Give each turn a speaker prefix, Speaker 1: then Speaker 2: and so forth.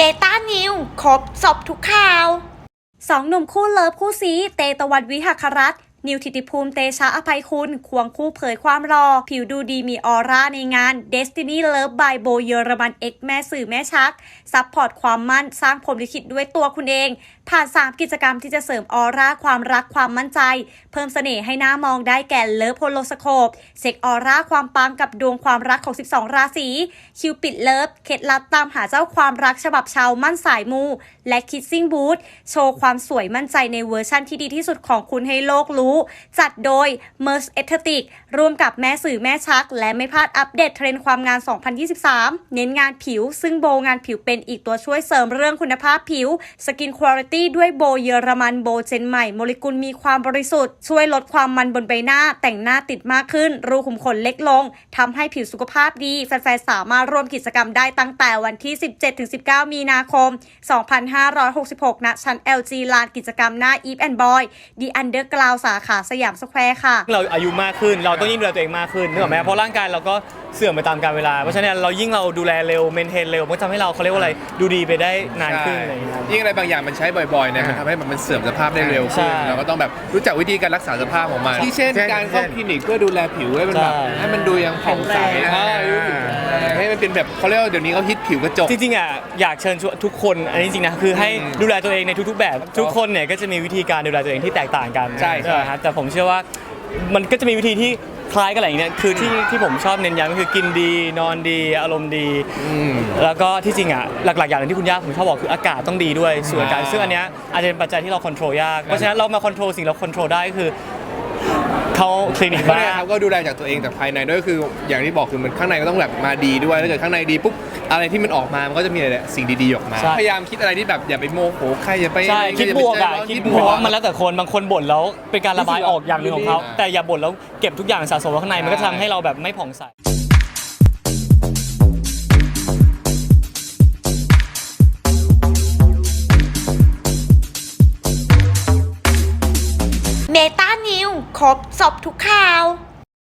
Speaker 1: เบตานิวครบสอบทุกข่าวสองหนุ่มคู่เลิฟคู่ซีเตตะวันวิหครัต นิวทิติภูมิเตชะอภัยคุณ ควงคู่เผยความรอ ผิวดูดีมีออร่าในงาน Destiny Love by Bo เยอรมัน X แม่สื่อแม่ชัก ซัพพอร์ตความมั่นสร้างผมลิขิตด้วยตัวคุณเอง ผ่าน 3 กิจกรรมที่จะเสริมออร่าความรักความมั่นใจ เพิ่มเสน่ห์ให้หน้ามองได้แก่เลิฟโพโลสโคปเซ็กออร่าความปังกับดวงความรักของ 12 ราศีคิวปิดเลิฟเคล็ดลับตามหาเจ้าความรักฉบับชาวมั่นสายมู และคิดซิ่งบูธโชว์ความสวยมั่นใจในเวอร์ชั่นที่ดีที่สุดของคุณให้โลกรู้จัดโดย m e r s e s t h e t i c ร่วมกับแม่สื่อแม่ชัก และไม่พลาดอัปเดตเทรนด์ความงาน 2023 เน้นงานผิว ซึ่งโบงานผิวเป็นอีกตัวช่วยเสริมเรื่องคุณภาพผิว สกินคุณภาพด้วยโบเยอรมันโบเจนใหม่โมเลกุลมีความบริสุทธิ์ ช่วยลดความมันบนใบหน้า แต่งหน้าติดมากขึ้น รูขุมขนเล็กลงทำให้ผิวสุขภาพดี แฟนๆ สามารถร่วมกิจกรรมได้ตั้งแต่วันที่ 17-19 มีนาคม 2566 ณ ชั้น LG ลานกิจกรรมหน้า Eve and Boy The Underground สาขาสยามสแควร์ค่ะ
Speaker 2: เราอายุมากขึ้น เราต้องยิ่งดูแลตัวเองมากขึ้นนึกออกไหมเพราะร่างกายเราก็เสื่อมไปตามกาลเวลา เพราะฉะนั้นเรายิ่งเราดูแลเร็วเมนเทนเร็วมันก็ทำให้เราเขาเรียกว่าอะไรดูดีไปได้นานขึ้นอะไรอย่างเงี้ยครับ
Speaker 3: ยิ่งอะไรบางอย่างมันใช้บ่อยๆเนี่ยมันทำให้แบบมันเสื่อมสภาพได้เร็ว
Speaker 2: ใช่
Speaker 3: ขึ้นเราก็ต้องแบบรู้จักวิธีการรักษาสภาพของมันที่เช่น
Speaker 4: เช่น
Speaker 3: การเข้า
Speaker 4: เช่น
Speaker 3: คลินิกเพื่อดูแลผิวให้มันแบบ
Speaker 2: ใช่
Speaker 3: ให้มันดูยังผ่องใส
Speaker 4: แข็งแรง
Speaker 3: อ่าให้ มันเป็นแบบเขาเรียกว่าเดี๋ยวนี้เขาฮิตผิวกระจก
Speaker 2: จริงๆอะอยากเชิญชวนทุกคนอันนี้จริงๆนะคือให้
Speaker 3: อืม
Speaker 2: ดูแลตัวเองในทุกๆแบบ ทุกคนเนี่ยก็จะมีวิธีการดูแลตัวเองที่แตกต่างกัน
Speaker 3: ใช่ใช่
Speaker 2: ไหมครับแต่ผมเชื่อว่ามันก็จะมีวิธีที่คล้ายกันอะไรอย่างเงี้ยคือที่ที่ผมชอบเน้นย้ำก็คือกินดีนอนดี อารมณ์ดี
Speaker 3: อืม
Speaker 2: แล้วก็ที่จริงอะหลักๆอย่างหนึงที่คุณย่าผมชอบบอกคืออากาศต้องดีด้วยส่วนอากาศ
Speaker 3: อ่า
Speaker 2: ซึ่งอันเนี้ยอาจจะเป็นปัจจัยที่เราควบคุมยากเพราะฉะนั้นเรามาควบคุมสิ่งเราควบคุมได้ก็คือ เขาคลินิก
Speaker 3: ก็
Speaker 2: บ้า
Speaker 3: เนี่ยครับก็ดูแลจากตัวเองจากภายในด้วยก็คืออย่างที่บอกคือมันข้างในก็ต้องแบบมาดีด้วยถ้าเกิดข้างในดีปุ๊บอะไรที่มันออกมามันก็จะมีอะไรสิ่งดีๆออกมา
Speaker 2: ใช่
Speaker 3: พยายามคิดอะไรที่แบบอย่าไปโมโหใครอย่าไป
Speaker 2: ใช่
Speaker 3: อะไร
Speaker 2: คิด
Speaker 3: อย่า
Speaker 2: บ
Speaker 3: ไป
Speaker 2: วก
Speaker 3: ใจ
Speaker 2: อะ
Speaker 3: ร้อน
Speaker 2: คิด
Speaker 3: คิด
Speaker 2: บบว
Speaker 3: ว
Speaker 2: ก
Speaker 3: ก
Speaker 2: มันแล้วแต่คนบางคนบ่นแล้วเป็นการระบายออกอย่างหนึ่งของเขา
Speaker 3: อ่า
Speaker 2: แต่อย่าบ่นแล้วเก็บทุกอย่างสะสมไว้ข้างในมันก็จะทำให้เราแบบไม่ผ่องใส
Speaker 1: ครบสอบทุกข่าว